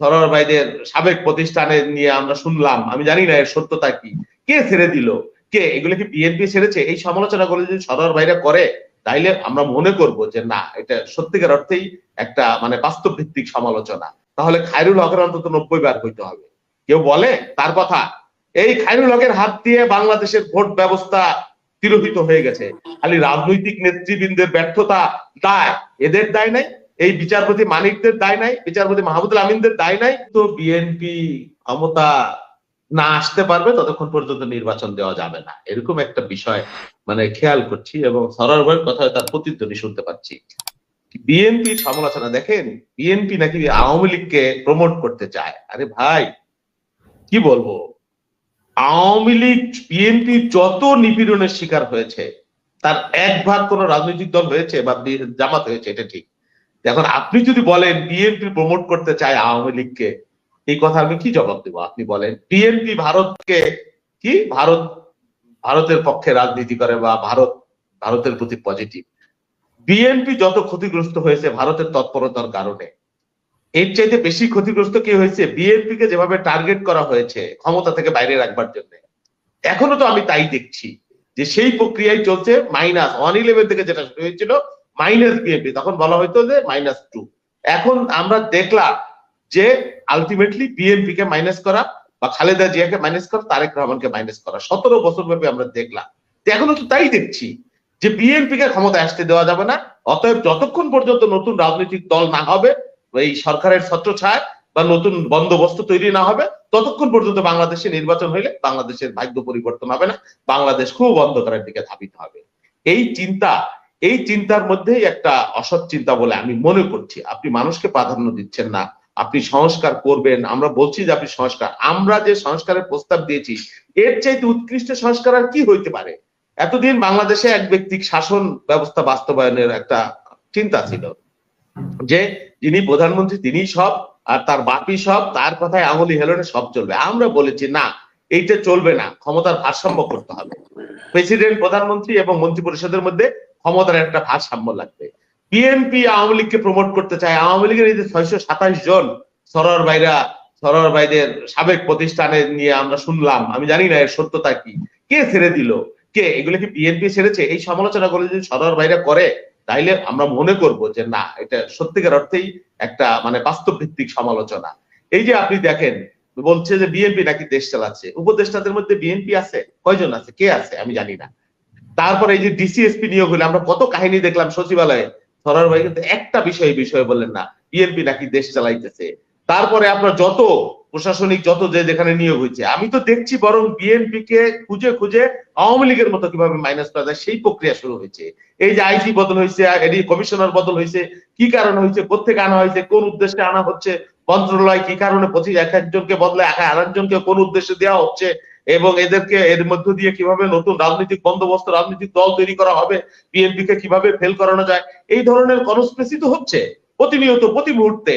সরোয়ার ভাইদের সাবেক প্রতিষ্ঠানে নিয়ে আমরা শুনলাম, আমি জানি না এর সত্যতা কি। কে ছেড়ে দিল? কে? এগুলো কি বিএনপি ছেড়েছে? এই সমালোচনা গুলো যদি সরোয়ার ভাইরা করে, তাইলে আমরা মনে করব যে না, এটা সত্যিকার অর্থেই একটা মানে বাস্তব ভিত্তিক সমালোচনা। তাহলে খায়রুল হকের অন্তত নব্বই বার হইতে হবে। কেউ বলে? তার কথা। এই খায়রুল হকের হাত দিয়ে বাংলাদেশের ভোট ব্যবস্থা তিরোহিত হয়ে গেছে। খালি রাজনৈতিক নেতৃবৃন্দের ব্যর্থতা দায়। এদের দায় নাই। এই বিচারপতি মানিকদের দায় নাই, বিচারপতি মাহমুদুল আমিনদের দায় নাই। তো বিএনপি ক্ষমতা না আসতে পারবে, ততক্ষণ পর্যন্ত নির্বাচন দেওয়া যাবে না। এরকম একটা বিষয় মানে খেয়াল করছি এবং সরার ভাইয়ের কথা তার প্রতিধ্বনি শুনতে পাচ্ছি। বিএনপির সমালোচনা, দেখেন বিএনপি নাকি আওয়ামী লীগকে প্রমোট করতে চায়। আরে ভাই, কি বলব? আওয়ামী লীগ বিএনপি যত নিপীড়নের শিকার হয়েছে, তার এক ভাগ কোন রাজনৈতিক দল হয়েছে বা জামাত হয়েছে, এটা ঠিক। এখন আপনি যদি বলেন বিএনপি প্রমোট করতে চায় আওয়ামী লীগকে, এই কথা আমি কি জবাব দেবো? আপনি বলেন বিএনপি ভারতকে কি? ভারত, ভারতের পক্ষে রাজনীতি করে বা ভারত, ভারতের প্রতি পজিটিভ বিএনপি যত ক্ষতিগ্রস্ত হয়েছে ভারতের তৎপরতার কারণে। এর চাইতে বেশি ক্ষতিগ্রস্ত কি হয়েছে? বিএনপি কে যেভাবে টার্গেট করা হয়েছে ক্ষমতা থেকে বাইরে রাখবার জন্য। এখনও তো আমি তাই দেখছি যে সেই প্রক্রিয়ায় চলছে মাইনাস ওয়ান ইলেভেন থেকে যেটা শুরু হয়েছিল মাইনাস বিএনপি তখন বলা হয়তো যে মাইনাস টু এখন আমরা দেখলাম যে আলটিমেটলি বিএনপি কে মাইনাস করা বা খালেদা জিয়াকে মাইনাস করা, তারেক রহমানকে মাইনাস করা। সতেরো বছর ব্যাপী আমরা দেখলাম। এখনও তো তাই দেখছি যে বিএনপি কে ক্ষমতা আসতে দেওয়া যাবে না, অতএব যতক্ষণ পর্যন্ত নতুন রাজনৈতিক দল না হবে এই সরকারের ছত্রছায় বা নতুন বন্দোবস্ত তৈরি না হবে, ততক্ষণ পর্যন্ত বাংলাদেশে নির্বাচন হইলে বাংলাদেশের ভাগ্য পরিবর্তন হবে না, বাংলাদেশ খুব অন্ধকারের দিকে ধাবিত হবে। এই চিন্তা এই চিন্তার মধ্যেই একটা অসৎ চিন্তা বলে আমি মনে করছি। আপনি মানুষকে প্রাধান্য দিচ্ছেন না। আপনি সংস্কার করবেন। আমরা বলছি যে আপনি সংস্কার। আমরা যে সংস্কারের প্রস্তাব দিয়েছি, এর চাইতে উৎকৃষ্ট সংস্কার আর কি হইতে পারে? এতদিন বাংলাদেশে এক ব্যক্তিক শাসন ব্যবস্থা বাস্তবায়নের একটা চিন্তা ছিল যে যিনি প্রধানমন্ত্রী তিনি সব আর তার বাপি সব, তার কথায় আমলি হেলনে সব চলবে। আমরা বলেছি, না, এইটা চলবে না। ক্ষমতার ভারসাম্য করতে হবে। প্রেসিডেন্ট, প্রধানমন্ত্রী এবং মন্ত্রী পরিষদের মধ্যে ক্ষমতার একটা ভারসাম্য লাগবে। বিএনপি আওয়ামী লীগকে প্রমোট করতে চায়, আওয়ামী লীগের এই যে ছয়শো সাতাশ জন সরোয়ার ভাইরা, সরোয়ার ভাইদের সাবেক প্রতিষ্ঠানে নিয়ে আমরা শুনলাম, আমি জানি না এর সত্যতা কি। কে ছেড়ে দিল? কে? এগুলো কি বিএনপি ছেড়েছে? এই সমালোচনা গুলো যদি সরোয়ার ভাইরা করে, তাইলে আমরা মনে করব যে না, এটা সত্যিকার অর্থেই একটা মানে বাস্তব ভিত্তিক সমালোচনা। এই যে আপনি দেখেন, বলছে যে বিএনপি নাকি দেশ চালাচ্ছে। উপদেষ্টাদের মধ্যে বিএনপি আছে? কয়জন আছে? কে আছে? আমি জানি না। তারপরে এই যে ডিসিএসপি নিয়োগ হলে আমরা কত কাহিনী দেখলাম সচিবালয়ে। সরার ভাই কিন্তু একটা বিষয় বিষয়ে বললেন না বিএনপি নাকি দেশ চালাইতেছে। তারপরে আপনার যত প্রশাসনিক যত যে যেখানে নিয়োগ হয়েছে, আমি তো দেখছি বরং বিএনপি কে খুঁজে খুঁজে আওয়ামী লীগের মতো কীভাবে মাইনাস করা যায়, সেই প্রক্রিয়া শুরু হয়েছে। এই যে আইসি বদল হয়েছে এডি কমিশনার বদল হয়েছে, কি কারণে হয়েছে কোথেকে আনা হয়েছে, কোন উদ্দেশ্যে আনা হচ্ছে, মন্ত্রণালয় কি কারণে পঁচিশ এক একজনকে বদলে এক আরেকজনকে কোন উদ্দেশ্যে দেওয়া হচ্ছে এবং এদেরকে এর মধ্য দিয়ে কীভাবে নতুন রাজনৈতিক বন্দোবস্ত, রাজনৈতিক দল তৈরি করা হবে বিএনপি কে কীভাবে ফেল করানো যায়, এই ধরনের কনস্পেসি তো হচ্ছে প্রতিনিয়ত, প্রতি মুহূর্তে।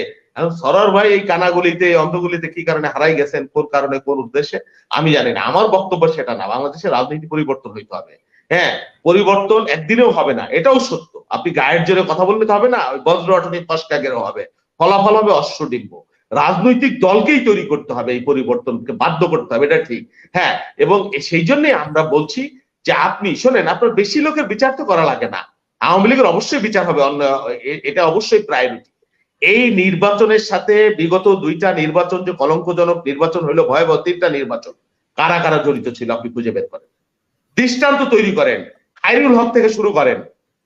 সরার ভাই এই কানাগুলিতে অন্ধগুলিতে কি কারণে হারাই গেছেন, কোন কারণে, কোন উদ্দেশ্যে, আমি জানি না। আমার বক্তব্য সেটা না, বাংলাদেশের রাজনীতি পরিবর্তন হইতে হবে। হ্যাঁ পরিবর্তন একদিনেও হবে না, এটাও সত্য। আপনি গায়ের জোরে কথা বললে তো হবে না বজ্র ফসকাগেরও হবে। ফলাফল হবে অশ্বডিম্ব রাজনৈতিক দলকেই তৈরি করতে হবে, এই পরিবর্তনকে বাধ্য করতে হবে, এটা ঠিক। হ্যাঁ এবং সেই জন্যই আমরা বলছি যে আপনি, শোনেন, আপনার বেশি লোকের বিচার তো করা লাগে না। আওয়ামী লীগের অবশ্যই বিচার হবে, অন্য এটা অবশ্যই প্রায়োরিটি এই নির্বাচনের সাথে বিগত দুইটা নির্বাচন, যে কলঙ্কজনক নির্বাচন হলো ভয়াবহ তিনটা নির্বাচন, কারা কারা জড়িত ছিল আপনি খুঁজে বের করেন। দৃষ্টান্ত তৈরি করেন। খাইরুল হক থেকে শুরু করেন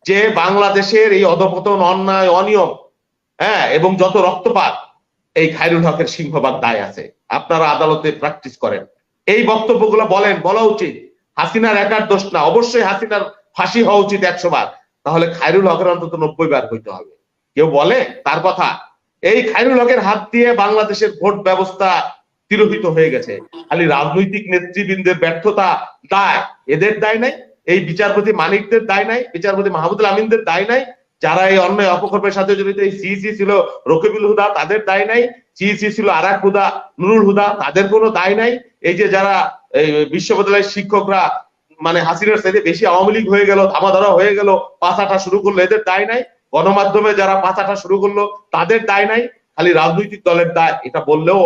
যে বাংলাদেশের এই অধপতন, অন্যায়, অনিয়ম হ্যাঁ এবং যত রক্তপাত এই খাইরুল হকের সিংহবাদ দায় আছে। আপনারা আদালতে প্র্যাকটিস করেন। এই বক্তব্যগুলো বলেন, বলা উচিত। হাসিনার একার দোষ না। অবশ্যই হাসিনার ফাঁসি হওয়া উচিত একশো বার তাহলে খাইরুল হকের অন্তত নব্বই বার হইতে হবে। কেউ বলে? তার কথা। এই খাইরুল হকের হাত দিয়ে বাংলাদেশের ভোট ব্যবস্থা তিরোহিত হয়ে গেছে। খালি রাজনৈতিক নেতৃবৃন্দের ব্যর্থতা দায়। এদের দায় নাই। এই বিচারপতি মানিকদের দায় নাই। বিচারপতি মাহমুদুল আমিনদের দায় নাই। যারা এই অন্যায় অপকর্মের সাথে জড়িত, এই সিইসি ছিল রকিবুল হুদা, তাদের দায় নাই। সিইসি ছিল আরাক হুদা, নুরুল হুদা, তাদের কোনো দায় নাই। এই যে যারা এই বিশ্ববিদ্যালয়ের শিক্ষকরা মানে হাসিনার সাথে বেশি আওয়ামী লীগ হয়ে গেল ধামাধারা হয়ে গেল পাচাটা শুরু করল, এদের দায় নাই। গণমাধ্যমে যারা পাচাটা শুরু করল, তাদের দায় নাই। খালি রাজনৈতিক দলের দায়, এটা বললেও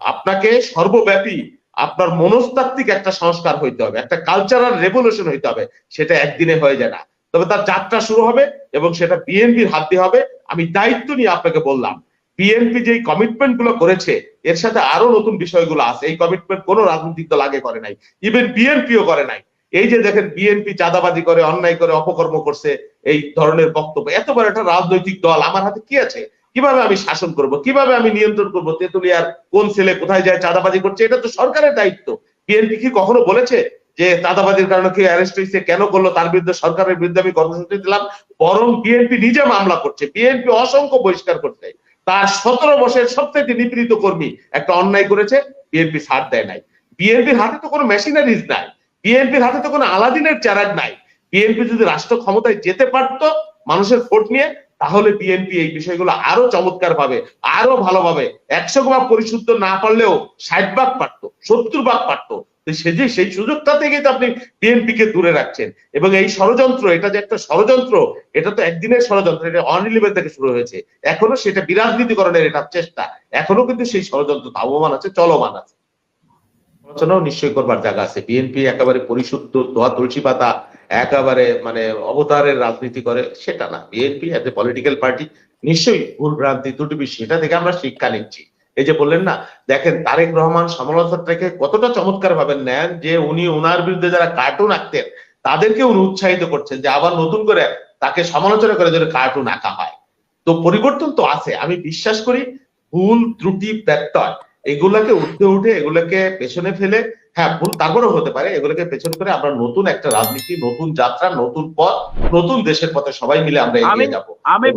আপনাকে সর্বব্যাপী আপনার মনস্তাত্ত্বিক একটা সংস্কার হইতে হবে, একটা কালচারাল রেভলিউশন হইতে হবে, সেটা একদিনে হয়ে যায় না। তবে তার যাত্রা শুরু হবে এবং সেটা বিএনপির হাত দিয়ে হবে। আমি দায়িত্ব নিয়ে আপনাকে বললাম, বিএনপি যে কমিটমেন্টগুলো করেছে, এর সাথে আরও নতুন বিষয়গুলো আছে। এই কমিটমেন্ট কোনো রাজনৈতিক দল আগে করে নাই ইভেন বিএনপিও করে নাই। এই যে দেখেন বিএনপি চাঁদাবাজি করে, অন্যায় করে, অপকর্ম করছে, এই ধরনের বক্তব্য। এত বড় একটা রাজনৈতিক দল আমার হাতে কি আছে? কীভাবে আমি শাসন করব? কীভাবে আমি নিয়ন্ত্রণ করব? তেতুলিয়ার কোন ছেলে কোথায় যায় চাঁদাবাজি করছে? এটা তো সরকারের দায়িত্ব। বিএনপি কি কখনো বলেছে যে চাঁদাবাজির কারণে কি অ্যারেস্ট হয়েছে, কেন করল, তার বিরুদ্ধে সরকারের বিরুদ্ধে আমি কর্মসূচি দিলাম, বরং বিএনপি নিজে মামলা করছে। বিএনপি অসংখ্য বহিষ্কার করছে। তার সতেরো বছরের সবথেকে নিপীড়িত কর্মী একটা অন্যায় করেছে বিএনপি ছাড় দেয় নাই। বিএনপির হাতে তো কোনো মেশিনারিজ নাই। বিএনপির হাতে তো কোনো আলাদিনের চারাগ নাই। বিএনপি যদি রাষ্ট্র ক্ষমতায় যেতে পারতো মানুষের ভোট নিয়ে, তাহলে বিএনপি এই বিষয়গুলো আরও চমৎকার ভাবে আরও ভালোভাবে একশো ভাগ পরিশুদ্ধ না পারলেও ষাট ভাগ পারতো, সত্তর ভাগ পারতো সে যে, সেই সুযোগটা থেকে তো আপনি বিএনপি কে দূরে রাখছেন। এবং এই ষড়যন্ত্র, এটা যে একটা ষড়যন্ত্র, এটা তো একদিনের ষড়যন্ত্র, এটা অনিলিভেন থেকে শুরু হয়েছে। এখনও সেটা বিরাজনীতিকরণের এটা চেষ্টা। এখনও কিন্তু সেই ষড়যন্ত্র ধাবমান আছে, চলমান আছে। আলোচনাও নিশ্চয়ই করবার জায়গা আছে। বিএনপি একেবারে পরিশুদ্ধ দোয়া তুলসী পাতা, একেবারে মানে অবতারের রাজনীতি করে, সেটা না। BNP as a political party নিশ্চয়ই ভুল ভ্রান্তি ত্রুটি সেটা থেকে আমরা শিক্ষা নিচ্ছি। এই যে বললেন না দেখেন তারেক রহমান সমালোচকটাকে কতটা চমৎকার ভাবে নেন যে উনি ওনার বিরুদ্ধে যারা কার্টুন আঁকতেন তাদেরকে উনি উৎসাহিত করছেন যে আবার নতুন করে তাকে সমালোচনা করে যেন কার্টুন আঁকা হয়। তো পরিবর্তন তো আছে আমি বিশ্বাস করি ভুল ত্রুটি ব্যত্যয় এগুলাকে উঠতে উঠে এগুলোকে পেছনে ফেলে হ্যাঁ ভুল তারপরেও হতে পারে এগুলোকে পেছনে করে আমরা নতুন একটা রাজনীতি নতুন যাত্রা নতুন পথ নতুন দেশের পথে সবাই মিলে আমরা এগিয়ে যাব। আমি